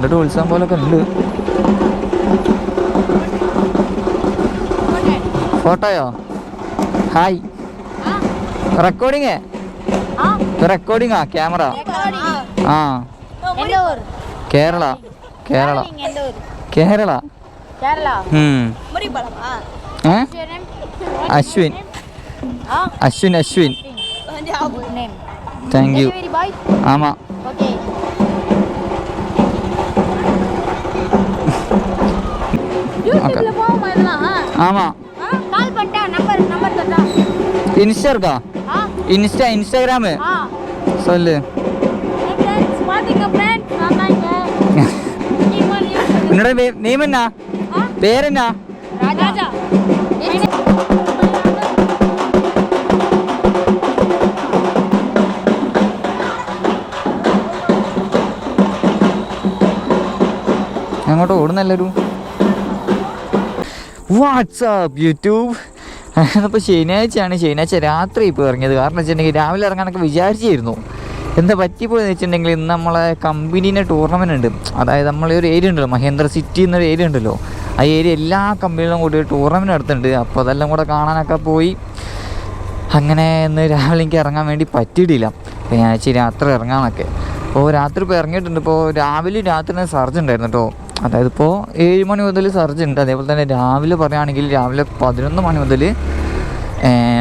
കണ്ടിട്ട് ഉത്സവം പോലൊക്കെ ഉണ്ട്. ഫോട്ടോയോ? ഹായ്. റെക്കോർഡിങ് ആ. ക്യാമറ? ആ. കേരള. കേരള. കേരള. അശ്വിൻ. അശ്വിൻ അശ്വിൻ. താങ്ക് യു ആമാ. யூடியூப்ல போவோமா இதெல்லாம் ஆமா கால் பண்ணிட்டா நம்பர் நம்பர் தட்டா இன்ஸ்டா இருக்கா ஆ இன்ஸ்டா இன்ஸ்டாகிராமு ஆ சொல்லு ஃப்ரெண்ட்ஸ் பாத்தீங்க ஃப்ரெண்ட்ஸ் நான் தான் இங்க ஈமான் யூஸ் என்னோட நேம் என்ன ஆ പേരെന്നാ ராஜா അങ്ങോട്ട് ഓടുന്നല്ലൊരു വാട്സാപ്പ് യൂട്യൂബ് അപ്പോൾ ശനിയാഴ്ചയാണ്. ശനിയാഴ്ച രാത്രി ഇപ്പോൾ ഇറങ്ങിയത്. കാരണം വെച്ചിട്ടുണ്ടെങ്കിൽ രാവിലെ ഇറങ്ങാനൊക്കെ വിചാരിച്ചിരുന്നു. എന്താ പറ്റിപ്പോയെന്ന് വെച്ചിട്ടുണ്ടെങ്കിൽ ഇന്ന് നമ്മളെ കമ്പനീന്റെ ടൂർണമെന്റ് ഉണ്ട്. അതായത് നമ്മളെ ഒരു ഏരിയ ഉണ്ടല്ലോ. മഹേന്ദ്ര സിറ്റി എന്നൊരു ഏരിയ ഉണ്ടല്ലോ. ആ ഏരിയ എല്ലാ കമ്പനികളും കൂടി ടൂർണമെന്റ് നടത്തുന്നുണ്ട്. അപ്പോൾ അതെല്ലാം കൂടെ കാണാനൊക്കെ പോയി. അങ്ങനെ ഇന്ന് രാവിലെ എനിക്ക് ഇറങ്ങാൻ വേണ്ടി പറ്റിയിട്ടില്ല. ഞാൻ രാത്രി ഇറങ്ങാനൊക്കെ. അപ്പോൾ രാത്രി ഇപ്പോൾ ഇറങ്ങിയിട്ടുണ്ട്. ഇപ്പോൾ രാവിലെ രാത്രി സർജ് ഉണ്ടായിരുന്നു കേട്ടോ. അതായത് ഇപ്പോൾ ഏഴ് മണി മുതൽ സർജ് ഉണ്ട് അതേപോലെ തന്നെ രാവിലെ പറയുകയാണെങ്കിൽ രാവിലെ പതിനൊന്ന് മണി മുതൽ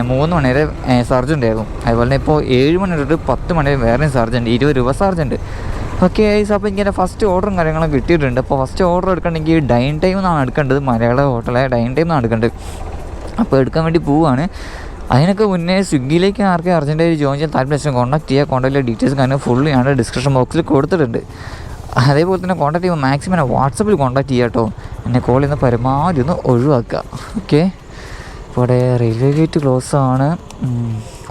മൂന്ന് മണി വരെ സർജ് ഉണ്ടായിരുന്നു അതുപോലെ തന്നെ ഇപ്പോൾ ഏഴ് മണി തൊട്ട് പത്ത് മണി വരെ വേറെയും സർജ് ഉണ്ട് ഇരുപത് രൂപ സർജ് ഉണ്ട് ഓക്കെ അപ്പോൾ ഇങ്ങനെ ഫസ്റ്റ് ഓർഡറും കാര്യങ്ങളും കിട്ടിയിട്ടുണ്ട്. അപ്പോൾ ഫസ്റ്റ് ഓർഡർ എടുക്കണമെങ്കിൽ ഡൈൻ ടൈം എന്നാണ് എടുക്കേണ്ടത്. മലയാള ഹോട്ടലായ ഡൈൻ ടൈം എന്നാണ് എടുക്കേണ്ടത്. അപ്പോൾ എടുക്കാൻ വേണ്ടി പോവുകയാണ് അതിനൊക്കെ മുന്നേ സ്വിഗ്ഗിയിലേക്ക് ആർക്കും അർജന്റായിട്ട് ജോയിൻ ചെയ്യാൻ താല്പര്യം കോൺടാക്ട് ചെയ്യുക കോൺടാക്റ്റിലെ ഡീറ്റെയിൽസ് കാരണം ഫുള്ള് ഞാൻ ഡിസ്ക്രിപ്ഷൻ ബോക്സിൽ കൊടുത്തിട്ടുണ്ട്. അതേപോലെ തന്നെ കോൺടാക്ട് ചെയ്യുമ്പോൾ മാക്സിമം എന്നെ വാട്സപ്പിൽ കോൺടാക്ട് ചെയ്യുക കേട്ടോ. എന്നെ കോൾ ചെയ്യുന്ന പരമാവധി ഒന്ന് ഒഴിവാക്കുക. ഓക്കെ ഇപ്പോൾ അവിടെ റെയിൽവേ ഗേറ്റ് ക്ലോസ് ആണ്.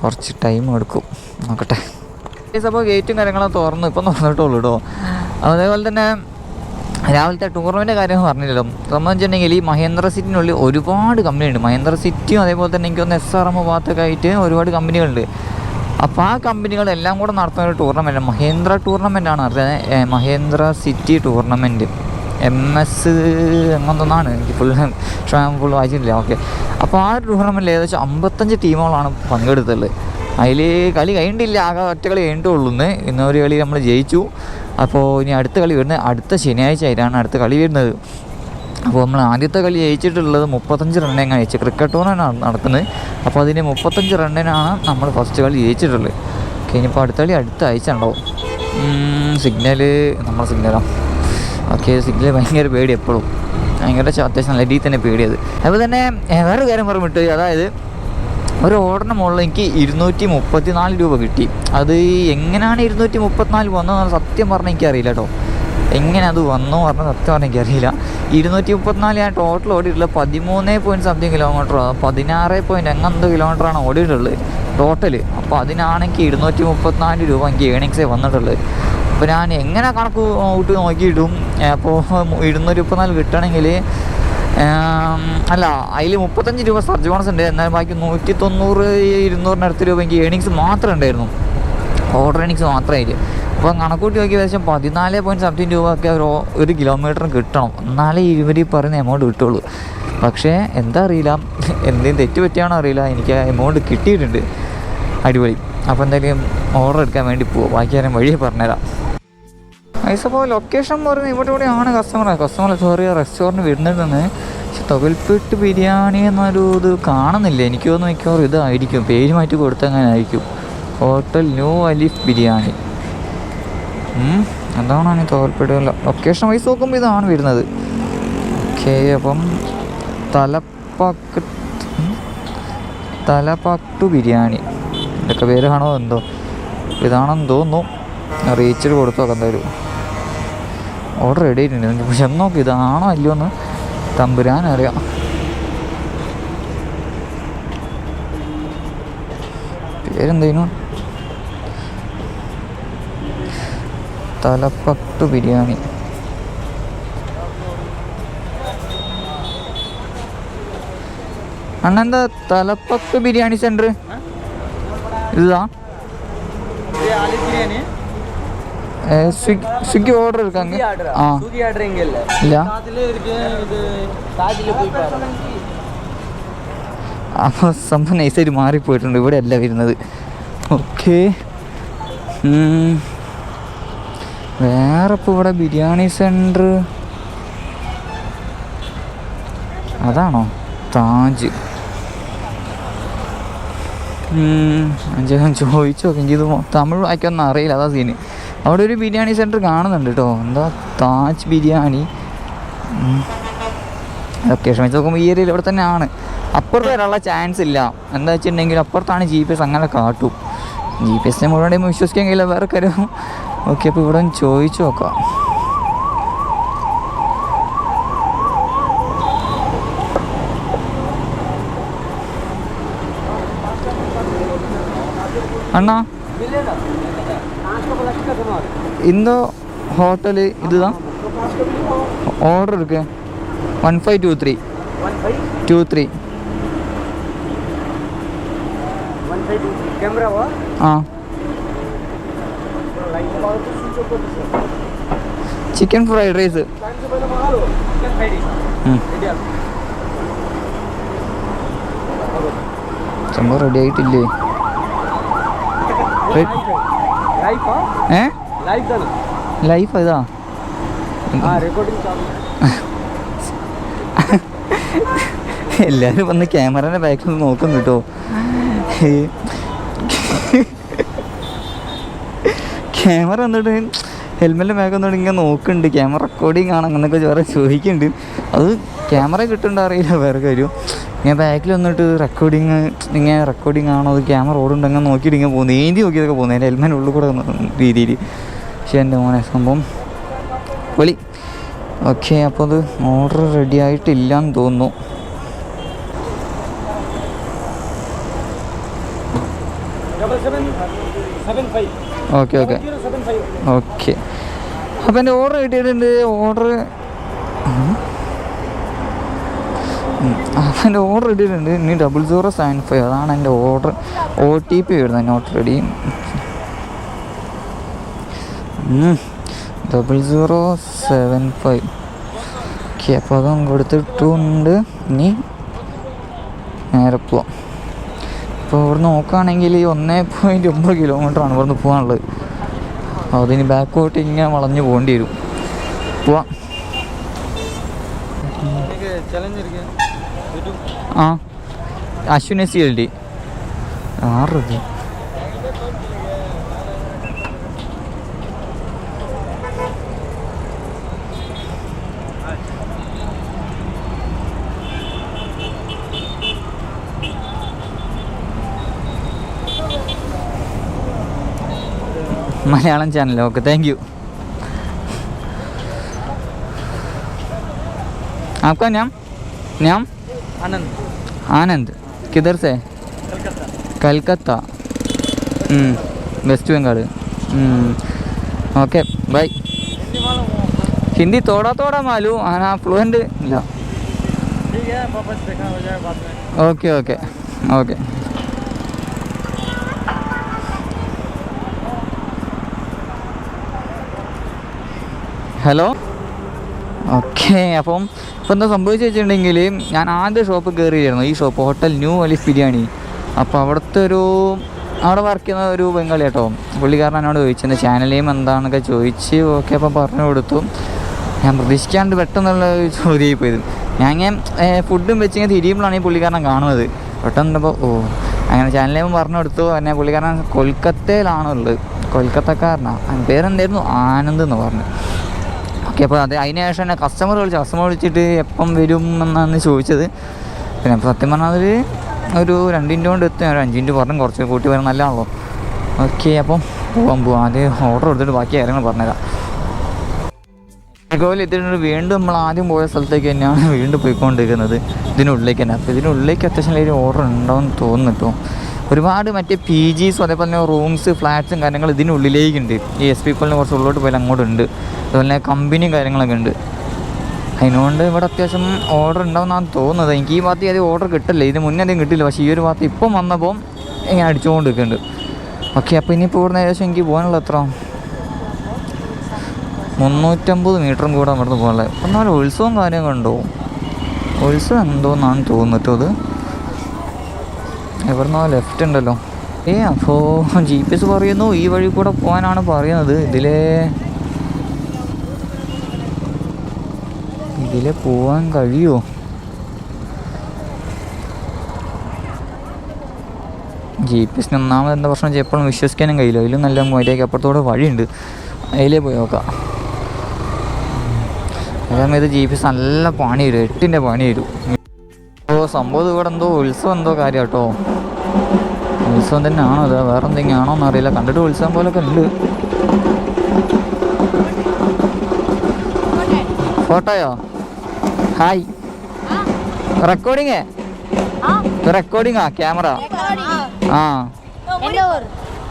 കുറച്ച് ടൈം എടുക്കും. നോക്കട്ടെ. അപ്പോൾ ഗേറ്റും കാര്യങ്ങളും തുറന്നു. ഇപ്പം തുറന്നിട്ടുള്ളൂ കേട്ടോ. അതേപോലെ തന്നെ രാവിലത്തെ ടൂർണമെന്റ് കാര്യം പറഞ്ഞില്ലല്ലോ. സംബന്ധിച്ചിട്ടുണ്ടെങ്കിൽ ഈ മഹേന്ദ്ര സിറ്റിനുള്ളിൽ ഒരുപാട് കമ്പനിയുണ്ട് മഹേന്ദ്ര സിറ്റിയും അതേപോലെ തന്നെ എനിക്കൊന്ന് എസ് ആർ എം ഭാഗത്തൊക്കെ ആയിട്ട് ഒരുപാട് കമ്പനികളുണ്ട് അപ്പോൾ ആ കമ്പനികളെല്ലാം കൂടെ നടത്തുന്ന ഒരു ടൂർണമെന്റ് മഹേന്ദ്ര ടൂർണമെന്റ് ആണ്. നടത്തുന്നത് Mahendra city tournament M S അങ്ങനൊന്നാണ് എനിക്ക് ഫുൾ ഫുൾ വായിച്ചിട്ടില്ല. ഓക്കെ അപ്പോൾ ആ ടൂർണമെന്റിൽ ഏകദേശം അമ്പത്തഞ്ച് ടീമുകളാണ് പങ്കെടുത്തുള്ളത്. അതിൽ കളി കഴിഞ്ഞിട്ടില്ല. ആകെ ഒറ്റ കളി കഴിഞ്ഞിട്ടുള്ളൂ ഇന്ന്. ഇന്നൊരു കളി നമ്മൾ ജയിച്ചു. അപ്പോൾ ഇനി അടുത്ത കളി വരുന്നത് അടുത്ത ശനിയാഴ്ച ആയിട്ടാണ് അടുത്ത കളി വരുന്നത്. അപ്പോൾ നമ്മൾ ആദ്യത്തെ കളി ജയിച്ചിട്ടുള്ളത് മുപ്പത്തഞ്ച് റണ്ണ് എങ്ങനെ ജയിച്ചു. ക്രിക്കറ്റ് ടൂർണമെന്റ് നടക്കുന്നത് അപ്പോൾ അതിന് മുപ്പത്തഞ്ച് റണ്ണിനാണ് നമ്മൾ ഫസ്റ്റ് കളി ജയിച്ചിട്ടുള്ളത്. ഓക്കെ ഇനിയിപ്പോൾ അടുത്ത കളി അടുത്ത ആഴ്ച ഉണ്ടാവും. സിഗ്നൽ നമ്മുടെ സിഗ്നലാണ് ഓക്കെ സിഗ്നൽ ഭയങ്കര പേടി എപ്പോഴും. ഭയങ്കര അത്യാവശ്യം നല്ല രീതിയിൽ തന്നെ പേടിയത് അതുപോലെ തന്നെ വേറൊരു കാര്യം പറഞ്ഞിട്ട് അതായത് ഒരു ഓർഡറിന് മുകളിൽ എനിക്ക് ഇരുന്നൂറ്റി മുപ്പത്തി നാല് രൂപ കിട്ടി. അത് എങ്ങനെയാണ് ഇരുന്നൂറ്റി മുപ്പത്തിനാല് വന്നതെന്ന് സത്യം പറഞ്ഞാൽ എനിക്കറിയില്ല കേട്ടോ. എങ്ങനെ അത് വന്നോ പറഞ്ഞാൽ സത്യം പറഞ്ഞാൽ എനിക്കറിയില്ല. ഇരുന്നൂറ്റി മുപ്പത്തിനാല് ഞാൻ ടോട്ടൽ ഓടിയിട്ടുള്ളത് പതിമൂന്ന് പോയിന്റ് സംതിങ് കിലോമീറ്ററോ പതിനാറ് പോയിന്റ് എങ്ങനെന്തോ കിലോമീറ്ററാണ് ഓടിയിട്ടുള്ളത് ടോട്ടൽ അപ്പോൾ അതിനാണെങ്കിൽ ഇരുന്നൂറ്റി മുപ്പത്തിനാല് രൂപ എനിക്ക് ഏണിങ്സേ വന്നിട്ടുള്ളത്. അപ്പോൾ ഞാൻ എങ്ങനെ കണക്ക് ഔട്ട് നോക്കിയിട്ടും അപ്പോൾ ഇരുന്നൂറ്റി മുപ്പത്തിനാല് കിട്ടണമെങ്കിൽ അല്ല അതിൽ മുപ്പത്തഞ്ച് രൂപ സർജ് ബോണസ് ഉണ്ട്. എന്നാൽ ബാക്കി നൂറ്റി തൊണ്ണൂറ് ഇരുന്നൂറിനടുത്ത് രൂപ എനിക്ക് ഏണിങ്സ് മാത്രമേ ഉണ്ടായിരുന്നു. ഓർഡർ ഏണിങ്സ് മാത്രമായിട്ട്. അപ്പോൾ കണക്കൂട്ടി നോക്കി ഏകദേശം പതിനാല് പോയിന്റ് സംതിങ് രൂപ ഒക്കെ ഒരു ഒരു കിലോമീറ്ററിന് കിട്ടണം. എന്നാലേ ഇവർ പറയുന്ന എമൗണ്ട് കിട്ടുള്ളൂ. പക്ഷേ എന്താ അറിയില്ല. എന്തെങ്കിലും തെറ്റ് പറ്റിയാണോ അറിയില്ല. എനിക്ക് ആ എമൗണ്ട് കിട്ടിയിട്ടുണ്ട്. അടിപൊളി. അപ്പോൾ എന്തായാലും ഓർഡർ എടുക്കാൻ വേണ്ടി പോകും ബാക്കി ഞാൻ വഴിയെ പറഞ്ഞുതരാം. പോ ലൊക്കേഷൻ പറയുന്നത് ഇവിടെ ആണ് കസ്റ്റമർ കസ്റ്റമർ സോറി റെസ്റ്റോറന്റ് വരുന്നതെന്ന് പക്ഷെ തൊകൽപ്പെട്ട് ബിരിയാണി എന്നൊരു ഇത് കാണുന്നില്ല. എനിക്ക് തോന്നുന്നു മിക്കവാറും ഇതായിരിക്കും. പേര് മാറ്റി കൊടുത്തങ്ങനായിരിക്കും ഹോട്ടൽ ന്യൂ അലിഫ് ബിരിയാണി. ഉം, എന്താണ് ഈ തോൽപ്പെട്ട് ലൊക്കേഷൻ വൈസ് നോക്കുമ്പോൾ ഇതാണ് വരുന്നത്. ഓക്കെ അപ്പം തലപ്പാക്ക് തലപ്പട്ടു ബിരിയാണി. ഇതൊക്കെ പേരാണോ എന്തോ? ഇതാണെന്ന് തോന്നുന്നു. റീച്ചിൽ കൊടുത്തു നോക്കാം എന്തായാലും. ഓർഡർ റെഡി ആയിട്ടുണ്ട്. പക്ഷെ നോക്കി ഇതാണോ അല്ലയോ എന്ന് തമ്പുരാൻ അറിയാം. പേരെന്തേനു തലപ്പത്ത് ബിരിയാണി. അണ്ണ എന്താ തലപ്പത്ത് ബിരിയാണി സെന്റർ ഇതാ. സ്വിഗ്ഗി ഓർഡർ എടുക്കാം ആ. ഇല്ല. അപ്പോൾ സംഭവം നൈസായിട്ട് മാറിപ്പോയിട്ടുണ്ട്. ഇവിടെ അല്ല വരുന്നത് ഓക്കേ വേറെ ഇപ്പോൾ ഇവിടെ ബിരിയാണി സെന്റർ അതാണോ? താജ്. ഞാൻ ചോദിച്ചു നോക്കി. ഇത് തമിഴ് വായിക്കൊന്നും അറിയില്ല അതാ സീന് അവിടെ ഒരു ബിരിയാണി സെന്റർ കാണുന്നുണ്ട് കേട്ടോ എന്താ താജ് ബിരിയാണി. ലൊക്കേഷൻ വെച്ച് നോക്കുമ്പോൾ ഈ ഏരിയയിൽ ഇവിടെ തന്നെ ആണ് അപ്പുറത്ത് വരാനുള്ള ചാൻസ് ഇല്ല. എന്താ വെച്ചിട്ടുണ്ടെങ്കിൽ അപ്പുറത്താണ് ജി പി എസ് അങ്ങനെ കാട്ടും. ജി പി എസിനെ മുഴുവൻ വിശ്വസിക്കാൻ കഴിയില്ല. വേറെ കാര്യം. ഓക്കെ അപ്പോൾ ഇവിടെ ചോദിച്ചു നോക്കാം. അണ്ണാ ഇന്ന് ഹോട്ടൽ ഇതുതാ. Order എടുക്കേ. One five two three two three ആ. ചിക്കൻ ഫ്രൈഡ് റൈസ് സംഭവം റെഡി ആയിട്ടില്ലേ? എല്ലാരും വന്ന് ക്യാമറയുടെ ബാക്കിൽ നോക്കും കേട്ടോ ക്യാമറ എന്നിട്ട് ഹെൽമെറ്റ് എന്നിട്ട് ഇങ്ങനെ നോക്കുന്നുണ്ട്. ക്യാമറ റെക്കോർഡിങ് ആണ് അങ്ങനെയൊക്കെ വേറെ ചോദിക്കുന്നുണ്ട്. അത് ക്യാമറ കിട്ടുന്നുണ്ടോ അറിയില്ല വേറെ കാര്യം. ഞാൻ ബാക്കിൽ വന്നിട്ട് റെക്കോർഡിങ് ഇങ്ങനെ റെക്കോർഡിങ് ആണോ അത് ക്യാമറ ഓടുണ്ട് അങ്ങനെ നോക്കിയിട്ട് ഇങ്ങനെ പോകുന്നു. ഏന്തി നോക്കിയതൊക്കെ പോകുന്നു. എന്റെ ഹെൽമെറ്റ് ഉള്ളിൽ കൂടെ രീതിയിൽ. പക്ഷേ എന്റെ മോനെ സംഭവം ഒളി ഓക്കെ അപ്പോൾ അത് ഓർഡർ റെഡി ആയിട്ടില്ല എന്ന് തോന്നുന്നു. Okay okay. ഓക്കെ. അപ്പം എന്റെ ഓർഡർ കിട്ടിയിട്ടുണ്ട്. ഓർഡർ അപ്പം എന്റെ ഓർഡർ കിട്ടിയിട്ടുണ്ട്. ഇനി ഡബിൾ സീറോ സെവൻ ഫൈവ് അതാണ് എന്റെ ഓർഡർ ഒ ടി പി വരുന്നത്. Already double zero seven five okay അപ്പോൾ അതും കൊടുത്തിട്ടുണ്ട്. ഇനി നേരെ പോവാം. അപ്പോൾ ഇവിടെ നോക്കുകയാണെങ്കിൽ ഈ ഒന്നേ പോയിന്റ് ഒമ്പത് കിലോമീറ്ററാണ് ഇവിടുന്ന് പോകാനുള്ളത്. അപ്പോൾ അതിന് ബാക്കോട്ട് ഇങ്ങനെ വളഞ്ഞ് പോകേണ്ടി വരും. പോവാം. ആ. അശ്വിനെ സി എൽ ഡി ആറ് രൂപ. Malayalam channel okay thank you आपका ഞാൻ ഞാൻ ആനന്ദ്. आनंद किधर से Calcutta west okay bye Hindi തോടാ തോടാ മാലു. ആനാ ഫ്ലുവന്റ് ഇല്ല. Okay okay okay hello? Okay അപ്പം ഇപ്പം എന്താ സംഭവിച്ചു വെച്ചിട്ടുണ്ടെങ്കിൽ ഞാൻ ആദ്യ ഷോപ്പ് കയറിയിരുന്നു ഈ ഷോപ്പ് ഹോട്ടൽ ന്യൂ അലിഫ് ബിരിയാണി അപ്പോൾ അവിടുത്തെ ഒരു അവിടെ വർക്ക് ചെയ്യുന്ന ഒരു ബംഗാളി കേട്ടോ. പുള്ളിക്കാരൻ എന്നോട് ചോദിച്ചു എന്റെ ചാനൽ നെയിം എന്താണെന്നൊക്കെ ചോദിച്ച് ഓക്കെ അപ്പം പറഞ്ഞു കൊടുത്തു. ഞാൻ പ്രതീക്ഷിക്കാണ്ട് പെട്ടെന്നുള്ള ചോദ്യമായി പോയത് ഞാൻ ഇങ്ങനെ ഫുഡും വെച്ച് ഇങ്ങനെ തിരിയുമ്പോഴാണ് ഈ പുള്ളിക്കാരനെ കാണുന്നത്. പെട്ടെന്നപ്പോൾ ഓ അങ്ങനെ ചാനൽ നെയിം പറഞ്ഞു കൊടുത്തു. എന്നെ പുള്ളിക്കാരൻ കൊൽക്കത്തയിലാണുള്ളത്. കൊൽക്കത്തക്കാരനാണ് പേരെന്തായിരുന്നു? ആനന്ദ് എന്ന് പറഞ്ഞു. ഓക്കെ അപ്പോൾ അത് അതിന് ശേഷം തന്നെ കസ്റ്റമർ വിളിച്ചു കസ്റ്റമർ വിളിച്ചിട്ട് എപ്പം വരും എന്നാണ് ചോദിച്ചത്. പിന്നെ അപ്പോൾ സത്യം പറഞ്ഞാൽ അതിൽ ഒരു രണ്ടിന്റെ കൊണ്ട് എത്തും ഒരു അഞ്ചിന്റെ പറഞ്ഞു കുറച്ച് കൂട്ടി വരാൻ നല്ലതാണല്ലോ. ഓക്കെ അപ്പം പോകാൻ പോവാം. ആദ്യം ഓർഡർ കൊടുത്തിട്ട് ബാക്കി കാര്യങ്ങൾ പറഞ്ഞുതരാം. ഗോവയിൽ എത്തിയിട്ടുണ്ട് വീണ്ടും നമ്മൾ ആദ്യം പോയ സ്ഥലത്തേക്ക് തന്നെയാണ് വീണ്ടും പോയിക്കൊണ്ടിരിക്കുന്നത്. ഇതിനുള്ളിലേക്ക് തന്നെ. അപ്പോൾ ഇതിനുള്ളിലേക്ക് അത്യാവശ്യം ഒരു ഓർഡർ എന്ന് തോന്നുന്നു കേട്ടോ. ഒരുപാട് മറ്റേ പി ജിസും അതേപോലെ തന്നെ റൂംസ് ഫ്ലാറ്റ്സും കാര്യങ്ങൾ ഇതിനുള്ളിലേക്കുണ്ട്. ഈ എസ് പി കോളിന് കുറച്ച് ഉള്ളോട്ട് പോയാൽ അങ്ങോട്ടുണ്ട്. അതുപോലെ തന്നെ കമ്പനിയും കാര്യങ്ങളൊക്കെ ഉണ്ട്. അതിനുകൊണ്ട് ഇവിടെ അത്യാവശ്യം ഓർഡർ ഉണ്ടാവുമെന്നാണ് തോന്നുന്നത്. എനിക്ക് ഈ ഭാഗത്ത് അധികം ഓർഡർ കിട്ടില്ല. ഇതിന് മുന്നേ അധികം കിട്ടില്ല പക്ഷേ ഈ ഒരു ഭാഗത്ത് ഇപ്പം വന്നപ്പോൾ ഇങ്ങനെ അടിച്ചുകൊണ്ട് നിൽക്കുന്നുണ്ട് ഓക്കെ അപ്പോൾ ഇനിയിപ്പോൾ ഇവിടുന്ന് ഏകദേശം എനിക്ക് പോകാനുള്ള എത്ര മുന്നൂറ്റമ്പത് മീറ്ററും കൂടെ ഇവിടുന്ന് പോകാനുള്ളത്. ഒന്നാമത് ഉത്സവം കാര്യം കണ്ടോ ഉത്സവം എന്തോന്നാണ് തോന്നുന്നത് അത്. ഇവിടുന്ന് ലെഫ്റ്റ് ഉണ്ടല്ലോ. ഏ അപ്പോൾ ജി പി എസ് പറയുന്നു ഈ വഴി കൂടെ പോകാനാണ് പറയുന്നത്. ഇതിലെ ഇതിലെ പോവാൻ കഴിയോ? ജി പി എസിന് ഒന്നാമത് എന്താ പ്രശ്നം വെച്ചാൽ എപ്പോഴും വിശ്വസിക്കാനും കഴിയില്ല. അതിലും നല്ല മര്യാദയ്ക്ക് അപ്പുറത്തോടെ വഴിയുണ്ട്. അതിലേ പോയി നോക്കാം. അതേസമയത്ത് ജി പി എസ് നല്ല പണി വരും. എട്ടിന്റെ പണി വരും. സംഭവം ഇവിടെ എന്തോ ഉത്സവം എന്തോ കാര്യം കേട്ടോ ഉത്സവം തന്നെ ആണോ അത് വേറെ എന്തെങ്കിലും ആണോ എന്നറിയില്ല. കണ്ടിട്ട് ഉത്സവം പോലൊക്കെ ഉണ്ട്. ഫോട്ടോയോ? ഹായ്. റെക്കോർഡിങ് ആ ക്യാമറ ആ.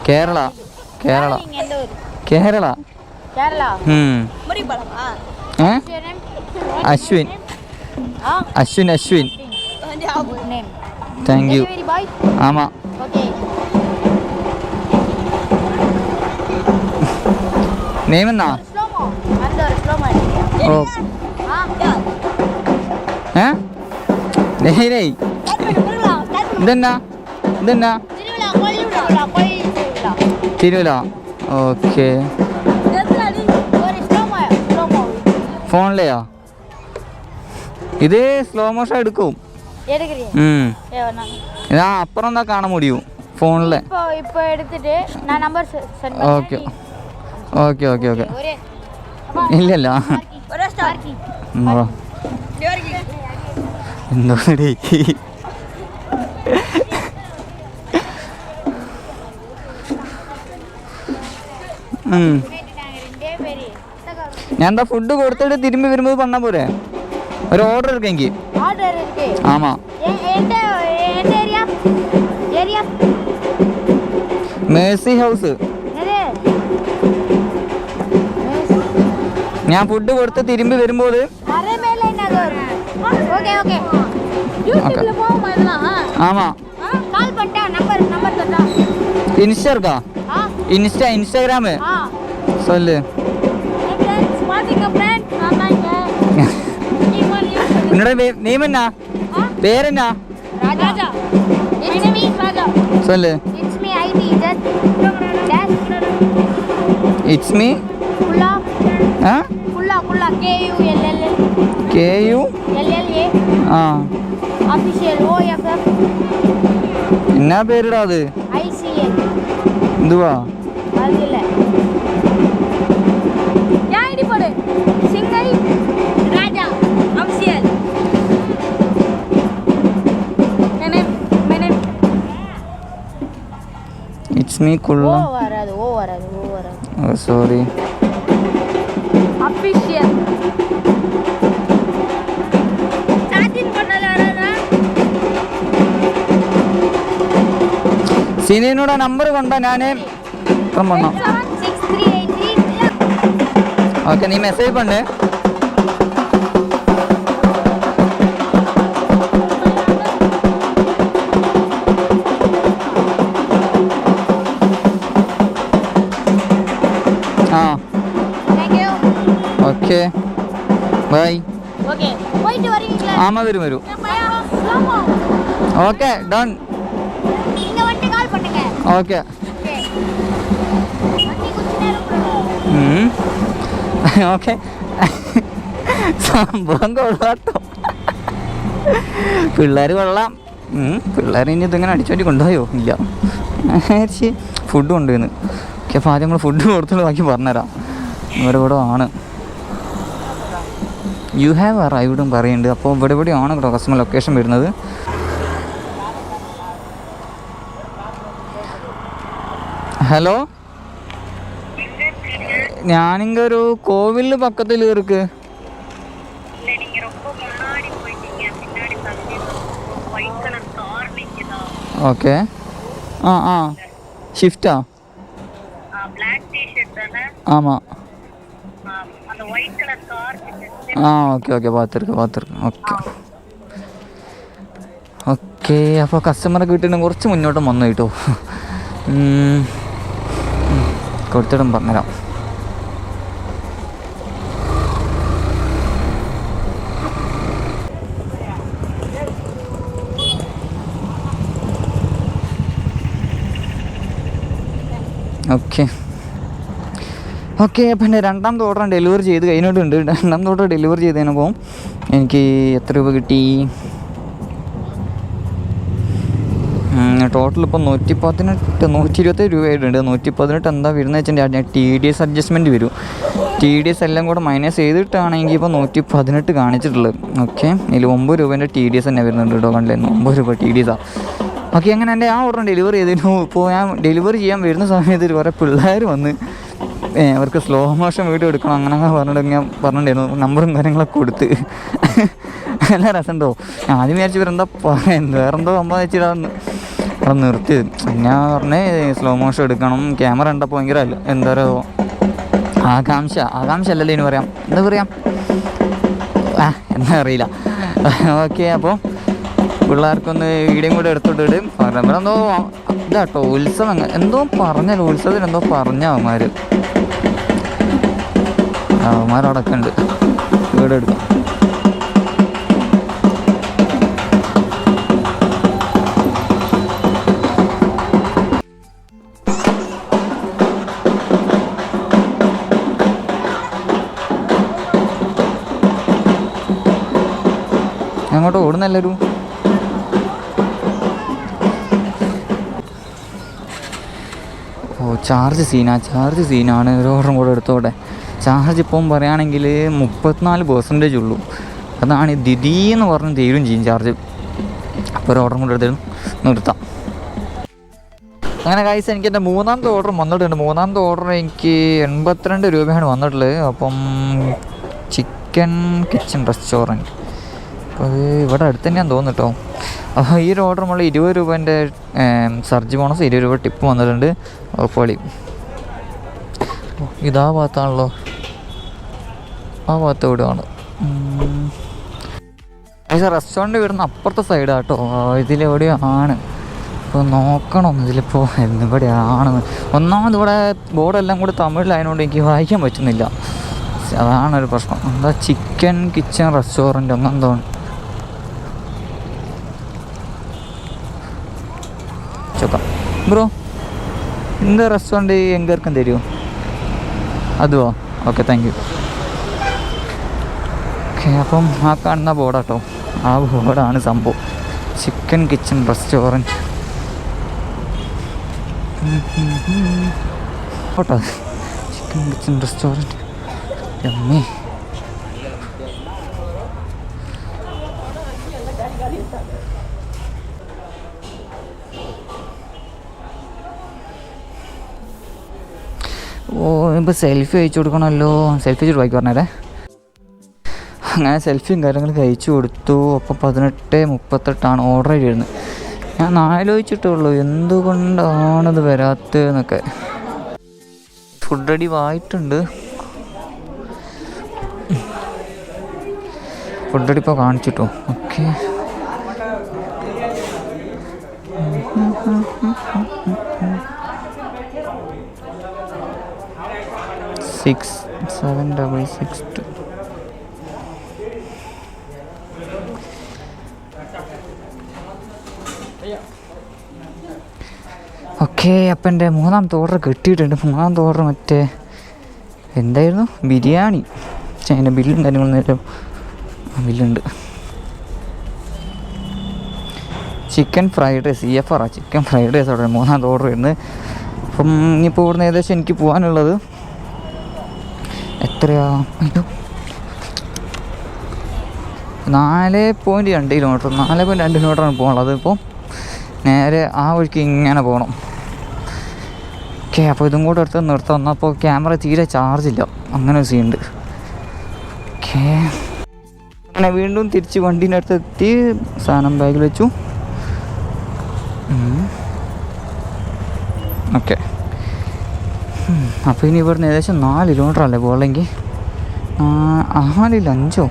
കേരള. കേരള. കേരള. ഏ? Ashwin. Ashwin Ashwin. Thank you by ആമാ ഓക്കെ നെയിം എന്നാ സ്ലോമോ அந்த ஒரு ஸ்லோமோ ഓ ஆ ഏ നെയ് നെയ് திருவிழா ஸ்டார்ட் ഇതെന്നാ ഇതെന്നാ திருவிழா கோயில் திருவிழா கோயில் திருவிழா തിരുവല്ല ഓക്കെ ஒரு ஸ்லோமோ ஸ்லோமோ ഫോണിലെയോ ഇത് സ്ലോ മോഷൻ എടുക്കും எடுக்கிறீங்க ഉം. ஏ நான் ഇതാ അപ്പുറം എന്താ കാണാൻ മുടിയും ഫോണിലെ இப்போ இப்போ எடுத்துட்டு நான் number sent okay okay okay okay ஒரே ഇല്ലല്ല ஒரே ஸ்டார்க்கி ഉം, വാ. എന്തോടി ഉം. ரெண்டே பேரு ഞാൻ എന്താ ഫുഡ് കൊടുത്തിട്ട് തിരുമ്പി വരുമ്പോൾ പറഞ്ഞാൽ പോരെ ഒരു ഓർഡർ എടുക്കെങ്കിൽ ஆர்டர் இருக்கு ആമാ எ- எந்த எந்த ஏரியா ஏரியா മേഴ്സി ഹൗസ് என்னது ഞാൻ ഫുഡ് കൊടുത്ത് തിരുമ്പി വരുമ്പോൾ அரை மேல என்னது ஓகே ஓகே யூடியூப்ல போவோமா നിങ്ങളുടെ നെയ്മെന്നാ പേരെന്നാ சொல்லு. இட்ஸ் மீ ஆ? கேயு ஆ. என்ன பேருடா அது? இதுவா? அது இல்லை. അസ്മിക്കുള്ള സോറി അഫീഷ്യൽ സിനീനോട് നമ്പർ കൊണ്ട ഞാൻ ഓക്കെ നീ മെസ്സേജ് പണ്ടേ ഓക്കെ ഡൺ இங்க வந்துட்டு கால் பண்ணுங்க ഓക്കെ ஓகே வண்டி கொஞ்ச நேரம் விடணும். ഓക്കെ സംഭവം കൊള്ളാട്ടോ പിള്ളേർ കൊള്ളാം പിള്ളേർ ഇനി ഇതിങ്ങനെ അടിച്ചോണ്ടി കൊണ്ടുപോയോ ഇല്ല ഫുഡ് കൊണ്ടുവന്ന് ഓക്കെ അപ്പോൾ ആദ്യം നമ്മൾ ഫുഡ് കൊടുത്തുള്ള ബാക്കി പറഞ്ഞുതരാം ഇവിടെ ഇവിടെ ആണ് യു ഹാവ് അറൈവ്ഡും പറയുന്നുണ്ട് അപ്പോൾ ഇവിടെ ഇവിടെയാണ് കേട്ടോ കസ്റ്റമർ ലൊക്കേഷൻ വരുന്നത് ഹലോ ഞാനിങ്ക ഒരു கோவில் பக்கத்தில் இருக்கு இல்ல நீங்க ரொம்ப முன்னாடி போயிட்டீங்க ആ ഓക്കെ ഓക്കെ പാത്തിരിക്കും പാത്തിരിക്കും ഓക്കെ. ഓക്കെ അപ്പോൾ കസ്റ്റമറെ കിട്ടിയിട്ട് കുറച്ച് മുന്നോട്ട് വന്നു കേട്ടോ. കൊടുത്തിടും പറഞ്ഞുതരാം. ഓക്കെ. ഓക്കെ അപ്പം എന്റെ രണ്ടാമത്തെ ഓർഡർ ഡെലിവറി ചെയ്ത് കഴിഞ്ഞിട്ടുണ്ട്. രണ്ടാമത്തെ ഓർഡർ ഡെലിവറി ചെയ്ത് കഴിഞ്ഞപ്പോൾ എനിക്ക് എത്ര രൂപ കിട്ടി? ടോട്ടൽ ഇപ്പോൾ നൂറ്റി പതിനെട്ട് നൂറ്റി ഇരുപത്തേഴ് രൂപയായിട്ടുണ്ട്. നൂറ്റി പതിനെട്ട് എന്താ വരുന്നത് വെച്ചാൽ ടി ഡി എസ് അഡ്ജസ്റ്റ്മെന്റ് വരും. ടി ഡി എസ് എല്ലാം കൂടെ മൈനസ് ചെയ്തിട്ടാണെങ്കിൽ ഇപ്പോൾ നൂറ്റി പതിനെട്ട് കാണിച്ചിട്ടുള്ളത്. ഓക്കെ ഇതിൽ ഒമ്പത് രൂപേന്റെ ടി ഡി എസ് തന്നെ വരുന്നുണ്ട് കേട്ടോ കണ്ടിരുന്നു ഒമ്പത് രൂപ ടി ഡി എസാണ് ഓക്കെ അങ്ങനെ എന്റെ ആ ഓർഡർ ഡെലിവറി ചെയ്തിരുന്നു ഇപ്പോൾ ഞാൻ ഡെലിവറി ചെയ്യാൻ വരുന്ന സമയത്ത് കുറേ പിള്ളേർ വന്ന് അവർക്ക് സ്ലോ മോഷൻ വീഡിയോ എടുക്കണം അങ്ങനെ പറഞ്ഞിട്ട് ഞാൻ പറഞ്ഞിട്ടുണ്ടായിരുന്നു. നമ്പറും കാര്യങ്ങളൊക്കെ കൊടുത്ത്. നല്ല രസമുണ്ടോ? ആദ്യം വിചാരിച്ചു ഇവരെന്താ പറയുന്നത്? വേറെന്തോ സംഭവം വെച്ചിട്ടാണ് അത് നിർത്തിയത് ഞാൻ പറഞ്ഞേ സ്ലോ മോഷൻ എടുക്കണം. ക്യാമറ കണ്ടപ്പോൾ ഭയങ്കര എന്താ പറയുക ആകാംക്ഷ. ആകാംക്ഷ അല്ലല്ലോ ഇനി പറയാം. എന്താ പറയാം? ആ എന്താ അറിയില്ല. ഓക്കെ അപ്പോൾ പിള്ളേർക്കൊന്ന് വീഡിയോ കൂടെ എടുത്തോട്ട് പറയുമ്പോൾ എന്തോ ഇതാട്ടോ ഉത്സവം. എന്തോ പറഞ്ഞല്ലോ ഉത്സവത്തിന് എന്തോ പറഞ്ഞ അവന്മാർ അവന്മാരടക്കം ഉണ്ട്. വീട് എടുക്കാം അങ്ങോട്ട് ഓടുന്നല്ലൊരു ഓ ചാർജ് സീനാ ചാർജ് സീനാണ് ഒരു ഓർഡറും കൂടെ എടുത്തോടെ ചാർജ് ഇപ്പം പറയുകയാണെങ്കിൽ മുപ്പത്തിനാല് പെർസെന്റേജ് ഉള്ളൂ. അതാണ് ദിദി എന്ന് പറഞ്ഞ് തീരും ചെയ്യും ചാർജ് അപ്പോൾ ഒരു ഓർഡർ കൂടെ എടുത്തിരുന്നു നിർത്താം. അങ്ങനെ കായ്സ് എനിക്ക് എന്റെ മൂന്നാമത്തെ ഓർഡർ വന്നിട്ടുണ്ട്. മൂന്നാമത്തെ ഓർഡർ എനിക്ക് എൺപത്തിരണ്ട് രൂപയാണ് വന്നിട്ടുള്ളത്. അപ്പം ചിക്കൻ കിച്ചൺ റെസ്റ്റോറന്റ് അപ്പോൾ അത് ഇവിടെ അടുത്ത് തന്നെയാണ് തോന്നുന്നു കേട്ടോ അപ്പോൾ ഈ ഒരു ഓർഡർ നമ്മൾ ഇരുപത് രൂപേന്റെ സർജ് ബോണസ് ഇരുപത് രൂപ ടിപ്പ് വന്നിട്ടുണ്ട്. ഓ, ഇതാ ഭാഗത്താണല്ലോ. ആ ഭാഗത്ത് എവിടെയാണ് പക്ഷേ റെസ്റ്റോറൻറ്റ് വരുന്ന അപ്പുറത്തെ സൈഡാണ് കേട്ടോ ഇതിലെവിടെയാണ് ഇപ്പോൾ നോക്കണം ഇതിലിപ്പോൾ എവിടെയാണെന്ന് ഒന്നാമത് ഇവിടെ ബോർഡെല്ലാം കൂടി തമിഴിലായതുകൊണ്ട് എനിക്ക് വായിക്കാൻ പറ്റുന്നില്ല അതാണൊരു പ്രശ്നം എന്താ ചിക്കൻ കിച്ചൺ റെസ്റ്റോറൻറ്റ് അങ്ങനെന്തോ ചോക്കാം ബ്രോ இந்த ரெஸ்டாரண்ட் எங்கே இருக்குன்னு தெரியும் അതുവോ ഓക്കെ താങ്ക് യു ഓക്കെ അപ്പം ആ കാണുന്ന ബോർഡാട്ടോ. ആ ബോർഡാണ് സംഭവം. Chicken kitchen restaurant photo chicken kitchen restaurant അമ്മേ ഓ ഇപ്പോൾ സെൽഫി അയച്ചു കൊടുക്കണമല്ലോ. സെൽഫി അയച്ചു ബാക്കി പറഞ്ഞേരെ. അങ്ങനെ സെൽഫിയും കാര്യങ്ങളൊക്കെ അയച്ചു കൊടുത്തു. അപ്പോൾ പതിനെട്ട് മുപ്പത്തെട്ടാണ് ഓർഡർ ചെയ്തിരുന്നത് ഞാൻ ആലോചിച്ചിട്ടുള്ളൂ എന്തുകൊണ്ടാണത് വരാത്തതെന്നൊക്കെ. ഫുഡ് റെഡി ആയിട്ടുണ്ട് ഫുഡ് റെഡി ഇപ്പോൾ കാണിച്ചിട്ടോ. Okay six seven double six two okay അപ്പം എന്റെ മൂന്നാമത്തെ ഓർഡർ കിട്ടിയിട്ടുണ്ട്. മൂന്നാമത്തെ ഓർഡർ മറ്റേ എന്തായിരുന്നു? ബിരിയാണി. അതിന്റെ ബില്ലും കാര്യങ്ങളും നേരം ബില്ലുണ്ട്. Chicken fried rice C F ആറാണ് ചിക്കൻ ഫ്രൈഡ് റൈസ് അവിടെ മൂന്നാമത്തെ ഓർഡർ വരുന്നത്. അപ്പം ഇനിയിപ്പോൾ ഇവിടുന്ന് ഏകദേശം എനിക്ക് പോകാനുള്ളത് എത്രയാ? അയ്യോ. നാല് പോയിന്റ് രണ്ട് കിലോമീറ്റർ. നാല് പോയിന്റ് രണ്ട് കിലോമീറ്ററാണ് പോകാനുള്ളത്. ഇപ്പോൾ നേരെ ആ വഴിക്ക് ഇങ്ങനെ പോകണം. ഓക്കെ അപ്പോൾ ഇതും കൂടെ എടുത്ത് നിർത്താം. വന്നപ്പോൾ ക്യാമറ തീരെ ചാർജില്ല അങ്ങനെ ഒരു സീനുണ്ട് ഓക്കെ. അങ്ങനെ വീണ്ടും തിരിച്ച് വണ്ടീന്റെ അടുത്ത് എത്തി. സാധനം ബാഗിൽ വെച്ചു. ഓക്കെ. അപ്പോൾ ഇനി ഇവിടുന്ന് ഏകദേശം നാല് കിലോമീറ്റർ അല്ലേ പോകണമെങ്കിൽ? നാലില്ല അഞ്ചോ?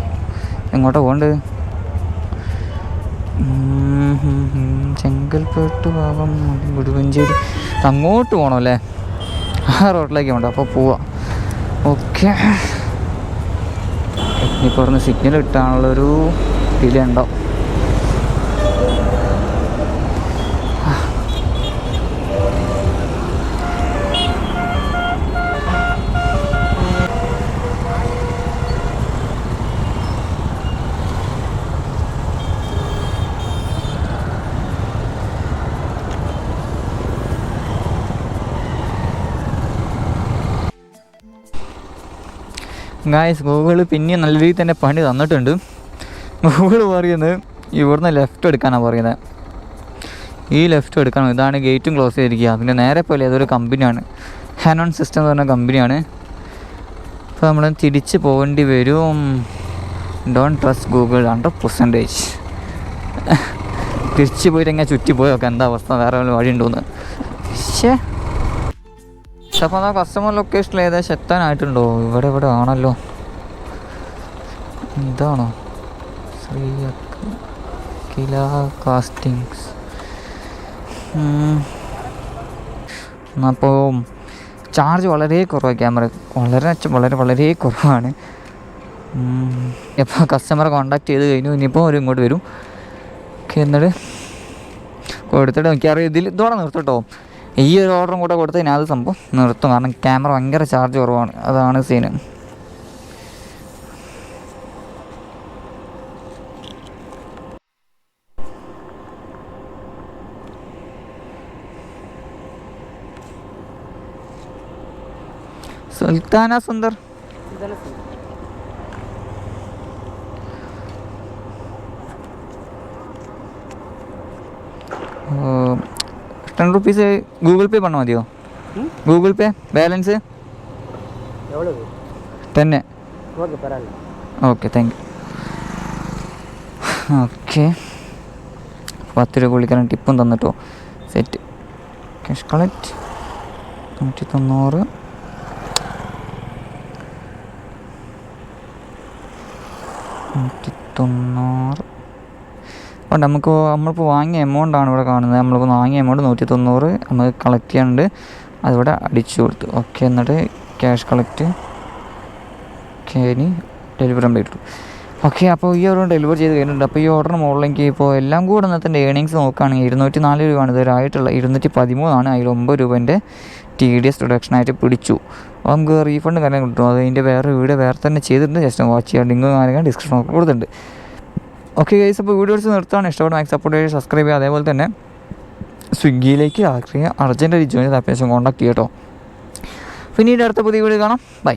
എങ്ങോട്ടാ പോകേണ്ടത്. ചെങ്കൽപ്പേട്ട് ഭാഗം ഗുരുവഞ്ചേരി അങ്ങോട്ട് പോകണം അല്ലേ? ആ റോഡിലേക്ക് വേണ്ട അപ്പോൾ പോവാം. ഓക്കെ. ഇനിയിപ്പോൾ ഇവിടുന്ന് സിഗ്നൽ കിട്ടാനുള്ളൊരു ഡിലേ ഉണ്ടാവും ഗായ്സ് ഗൂഗിൾ പിന്നെയും നല്ല രീതിയിൽ തന്നെ പണി തന്നിട്ടുണ്ട്. ഗൂഗിൾ പറയുന്നത് ഇവിടുന്ന് ലെഫ്റ്റ് എടുക്കാനാണ് പറയുന്നത്. ഈ ലെഫ്റ്റ് എടുക്കണം. ഇതാണ് ഗേറ്റും ക്ലോസ് ചെയ്തിരിക്കുക. പിന്നെ നേരെ പോലെ അതൊരു കമ്പനിയാണ് ഹാനോൺ സിസ്റ്റം എന്ന് പറഞ്ഞ കമ്പനിയാണ് അപ്പോൾ നമ്മൾ തിരിച്ച് പോകേണ്ടി വരും. Don't trust Google hundred percentage തിരിച്ച് പോയിട്ട് എങ്ങനെ ചുറ്റി പോയൊക്കെ എന്താ അവസ്ഥ? വേറെ വല്ല വഴി ഉണ്ടോന്ന് ശേ അപ്പോൾ ആ കസ്റ്റമർ ലൊക്കേഷനിൽ ഏകദേശം എത്താനായിട്ടുണ്ടോ? ഇവിടെ ഇവിടെ ആണല്ലോ. ഇതാണോ? ശ്രീ കില കാസ്റ്റിങ്സ് അപ്പോൾ ചാർജ് വളരെ കുറവാണ് ക്യാമറ വളരെ വളരെ വളരെ കുറവാണ്. എപ്പോൾ കസ്റ്റമറെ കോണ്ടാക്ട് ചെയ്ത് കഴിഞ്ഞു ഇനിയിപ്പോൾ അവർ ഇങ്ങോട്ട് വരും. എന്നിട്ട് കൊടുത്തിട്ട് മിക്കവാറും ഇതിൽ ഇതോടെ നിർത്തട്ടോ. ഈ ഒരു ഓർഡറും കൂടെ കൊടുത്ത് ഞാൻ അത് സംഭവം നിർത്തും. കാരണം ക്യാമറ ഭയങ്കര ചാർജ് കുറവാണ്. അതാണ് scene Sultana Sundar. Ten rupees Google Pay പണം മതിയോ ഗൂഗിൾ പേ ബാലൻസ് തന്നെ. ഓക്കെ താങ്ക് യു ഓക്കെ പത്ത് രൂപ വിളിക്കാൻ ടിപ്പും തന്നിട്ടോ. സെറ്റ് ക്യാഷ് കളക്ട് നൂറ്റി തൊണ്ണൂറ് നൂറ്റി തൊണ്ണൂറ് അപ്പോൾ നമുക്ക് നമ്മളിപ്പോൾ വാങ്ങിയ എമൗണ്ടാണ് ഇവിടെ കാണുന്നത്. നമ്മളിപ്പോൾ വാങ്ങിയ എമൗണ്ട് നൂറ്റി തൊണ്ണൂറ് നമ്മൾ കളക്ട് ചെയ്യാനുണ്ട് അതിവിടെ അടിച്ചു കൊടുത്തു. ഓക്കെ എന്നിട്ട് ക്യാഷ് കളക്ട് ഓക്കെ ഇനി ഡെലിവറി കംപ്ലീറ്റ് ഓക്കെ അപ്പോൾ ഈ ഓർഡർ ഡെലിവർ ചെയ്ത് കഴിഞ്ഞിട്ടുണ്ട്. അപ്പോൾ ഈ ഓർഡറിന് മുകളിലേക്ക് ഇപ്പോൾ എല്ലാം കൂടെ ഇന്നത്തെ ഏണിങ്സ് നോക്കുകയാണെങ്കിൽ ഇരുന്നൂറ്റി നാല് രൂപയാണ് ഇതുവരായിട്ടുള്ള ഇരുന്നൂറ്റി പതിമൂന്നാണ് അതിൽ ഒമ്പത് രൂപേന്റെ ടി ഡി എസ് റിഡക്ഷനായിട്ട് പിടിച്ചു. അപ്പോൾ നമുക്ക് റീഫണ്ട് കാര്യം കിട്ടും. അത് അതിന്റെ വേറെ വീഡിയോ വേറെ തന്നെ ചെയ്തിട്ടുണ്ട്. ജസ്റ്റ് വാച്ച് ചെയ്യാൻ ലിങ്ക് കാര്യങ്ങൾ ഡിസ്ക്രിപ്ഷൻ കൊടുത്തിട്ടുണ്ട്. ഓക്കെ ഗൈസ് അപ്പോൾ വീഡിയോസ് നിർത്താണ് ഇഷ്ടപ്പെട്ട മാക്സ് സപ്പോർട്ട് ചെയ്ത് സബ്സ്ക്രൈബ് ചെയ്യുക. അതേപോലെ തന്നെ സ്വിഗ്ഗിയിലേക്ക് രാത്രി അർജന്റ് ജോയിൻ അത്യാവശ്യം കോൺടാക്ട് ചെയ്യട്ടോ പിന്നീട് അടുത്ത പുതിയ വീഡിയോ കാണാം. ബൈ